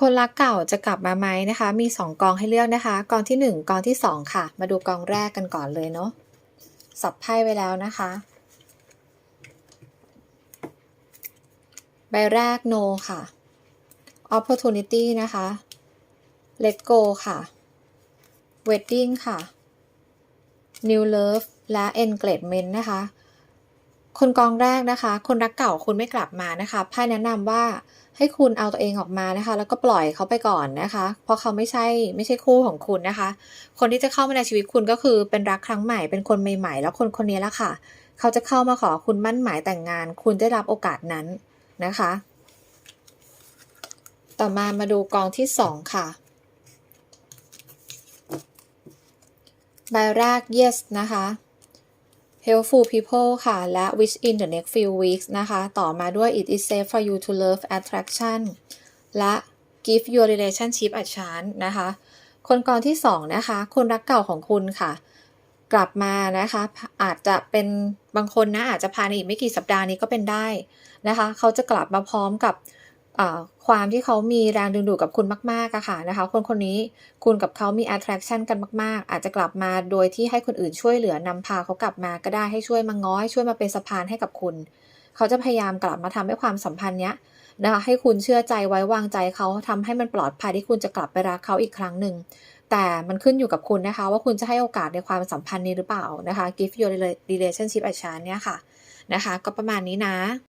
คนรักเก่าจะกลับมาไหมนะคะ มี 2 กองให้เลือกนะคะ กองที่ 1 กองที่ 2 ค่ะ มาดูกองแรกกันก่อนเลยเนาะสับไพ่ไว้แล้วนะคะ ใบแรก no ค่ะ opportunity นะคะ let go ค่ะ wedding ค่ะ new love และ engagement นะคะ คนกองแรกนะคะ คนรักเก่าคุณไม่กลับมานะคะไพ่แนะนำว่าให้คุณเอาตัวเองออกมานะคะ แล้วก็ปล่อยเขาไปก่อนนะคะ เพราะเขาไม่ใช่ไม่ใช่คู่ของคุณนะคะ คนที่จะเข้ามาในชีวิตคุณก็คือเป็นรักครั้งใหม่เป็นคนใหม่ๆ แล้วคนคนนี้ละค่ะ เขาจะเข้ามาขอคุณมั่นหมายแต่งงาน คุณได้รับโอกาสนั้นนะคะ ต่อมามาดูกองที่สองค่ะใบแรก yes นะคะ helpful people ค่ะ และ wish in the next few weeks นะคะ ต่อมาด้วย it is safe for you to love attraction และ give your relationship a chance นะคะ คนกองที่สองนะคะ คนรักเก่าของคุณค่ะ กลับมานะคะ อาจจะเป็นบางคนนะ อาจจะภายในอีกไม่กี่สัปดาห์นี้ก็เป็นได้นะคะ เขาจะกลับมาพร้อมกับ ความที่เขามีแรงดึงดูดกับคุณมากๆอะค่ะนะคะ คนคนนี้คุณกับเขามี attraction กันมาก ๆ อาจจะกลับมาโดยที่ให้คนอื่นช่วยเหลือนำพาเขากลับมาก็ได้ให้ช่วยมาง้อยช่วยมาเป็นสะพานให้กับคุณ เขาจะพยายามกลับมาทำให้ความสัมพันธ์เนี้ยนะคะให้คุณเชื่อใจไว้วางใจเขาทำให้มันปลอดภัยที่คุณจะกลับไปรักเขาอีกครั้งหนึ่งแต่มันขึ้นอยู่กับคุณนะคะ ว่าคุณจะให้โอกาสในความสัมพันธ์นี้หรือเปล่านะคะ give your relationship a chance เนี่ยค่ะนะคะ ก็ประมาณนี้นะ